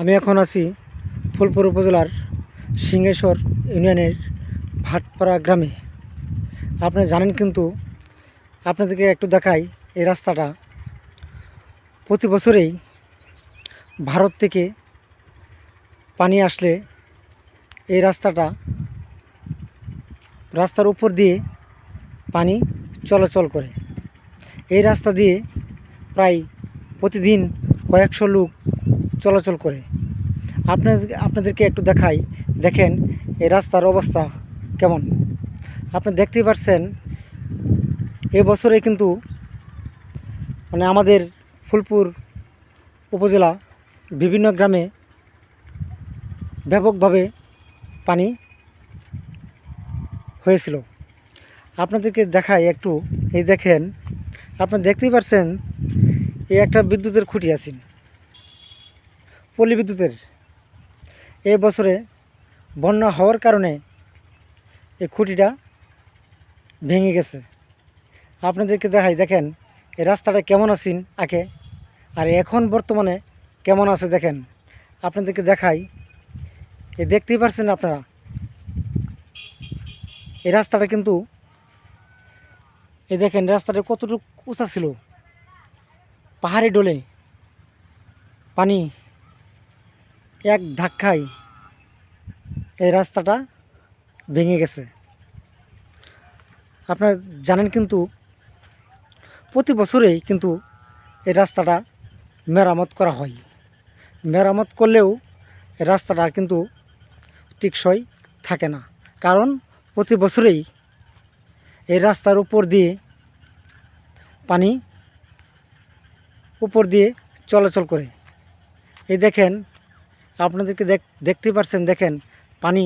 আমি এখন আছি ফুলপুর উপজেলার সিংহেশ্বর ইউনিয়নের ভাটপাড়া গ্রামে। আপনি জানেন কিন্তু, আপনাদেরকে একটু দেখাই এই রাস্তাটা। প্রতি বছরেই ভারত থেকে পানি আসলে এই রাস্তাটা, রাস্তার উপর দিয়ে পানি চলাচল করে। এই রাস্তা দিয়ে প্রায় প্রতিদিন কয়েকশো লোক চলাচল করে। আপনাদের, আপনাদেরকে একটু দেখাই। দেখেন, এই রাস্তার অবস্থা কেমন। আপনি দেখতেই পাচ্ছেন এবছরে কিন্তু মানে আমাদের ফুলপুর উপজেলা বিভিন্ন গ্রামে ব্যাপকভাবে পানি হয়েছিল। আপনাদেরকে দেখাই একটু। এই দেখেন, আপনি দেখতেই পাচ্ছেন এই একটা বিদ্যুতের খুঁটি আছে পল্লী বিদ্যুতের এই বছরে বন্যা হওয়ার কারণে এই খুঁটিটা ভেঙে গেছে। আপনাদেরকে দেখাই, দেখেন, এই রাস্তাটা কেমন আছেন আগে আর এখন বর্তমানে কেমন আছে দেখেন। আপনাদেরকে দেখাই, এ দেখতেই পারছেন আপনারা, এই রাস্তাটা কিন্তু এই দেখেন, রাস্তাটা কতটুকু উঁচা ছিল, পাহাড়ি ডোলে, পানি এক ধাক্কায় এই রাস্তাটা ভেঙে গেছে। আপনারা জানেন কিন্তু, প্রতি বছরেই কিন্তু এই রাস্তাটা মেরামত করা হয়। মেরামত করলেও রাস্তাটা কিন্তু টিকসই থাকে না। কারণ প্রতি বছরেই এই রাস্তার উপর দিয়ে পানি উপর দিয়ে চলাচল করে। এই দেখেন আপনাদেরকে দেখ দেখতেই পাচ্ছেন দেখেন, পানি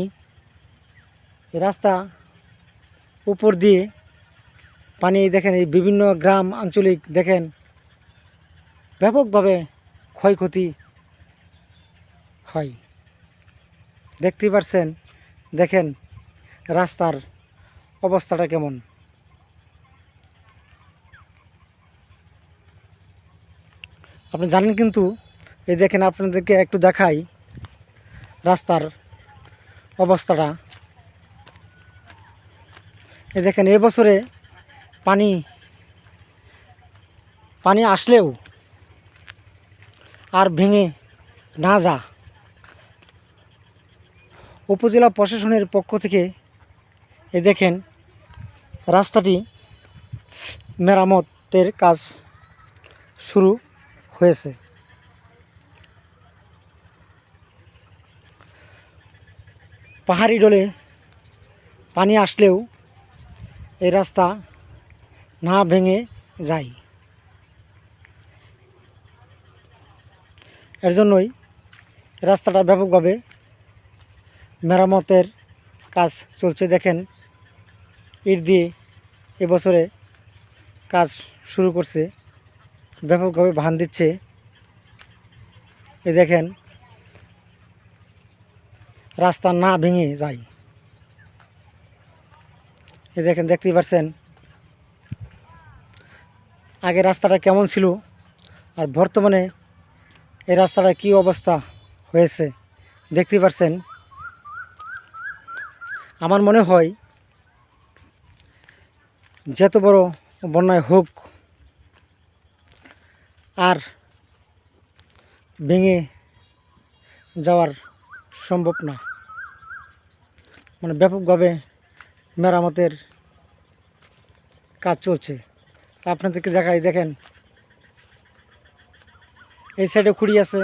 রাস্তা উপর দিয়ে পানি, দেখেন, এই বিভিন্ন গ্রাম, আঞ্চলিক, দেখেন, ব্যাপকভাবে ক্ষয়ক্ষতি হয়। দেখতেই পাচ্ছেন দেখেন, রাস্তার অবস্থাটা কেমন। আপনি জানেন কিন্তু, এই দেখেন, আপনাদেরকে একটু দেখাই। রাস্তার অবস্থাটা। এ দেখেন এবছরে পানি পানি আসলেও আর ভেঙে না যা। উপজেলা প্রশাসনের পক্ষ থেকে এ দেখেন, রাস্তাটি মেরামতের কাজ শুরু হয়েছে। পাহাড়ি ডলে পানি আসলেও এই রাস্তা না ভেঙে যায়। এর জন্যই রাস্তাটা ব্যাপকভাবে মেরামতের কাজ চলছে। দেখেন, ইট দিয়ে এবছরে কাজ শুরু করছে, ব্যাপকভাবে ভান দিচ্ছে। এ দেখেন রাস্তা না ভেঙে যায়। এ দেখেন, দেখতেই পারছেন? আগে রাস্তাটা কেমন ছিল, আর বর্তমানে এই রাস্তাটা কি অবস্থা হয়েছে, দেখতেই পারছেন? আমার মনে হয় যত বড় বন্যায় হোক আর ভেঙে যাওয়ার সম্ভব না। মানে ব্যাপকভাবে মেরামতের কাজ চলছে। আপনাদেরকে দেখাই, দেখেন। এই সাইডে খুঁড়ি আছে।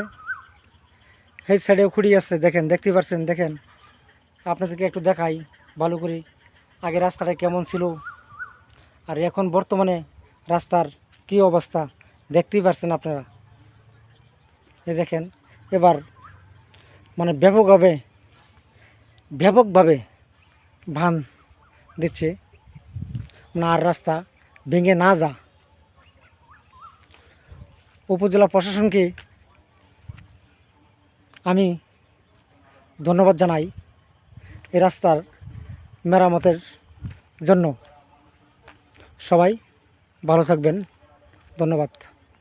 এই সাইডেও খুঁড়ি আছে, দেখেন, দেখতে পাচ্ছেন, দেখেন। আপনাদেরকে একটু দেখাই, ভালো করে। আগে রাস্তাটা কেমন ছিল, আর এখন বর্তমানে রাস্তার কি অবস্থা, দেখতেই পারছেন আপনারা। এই দেখেন, এবার মানে ব্যাপকভাবে ব্যাপকভাবে ভান দিচ্ছে। আর রাস্তা ভেঙে না যা। উপজেলা প্রশাসনকে আমি ধন্যবাদ জানাই এই রাস্তার মেরামতের জন্য। সবাই ভালো থাকবেন। ধন্যবাদ।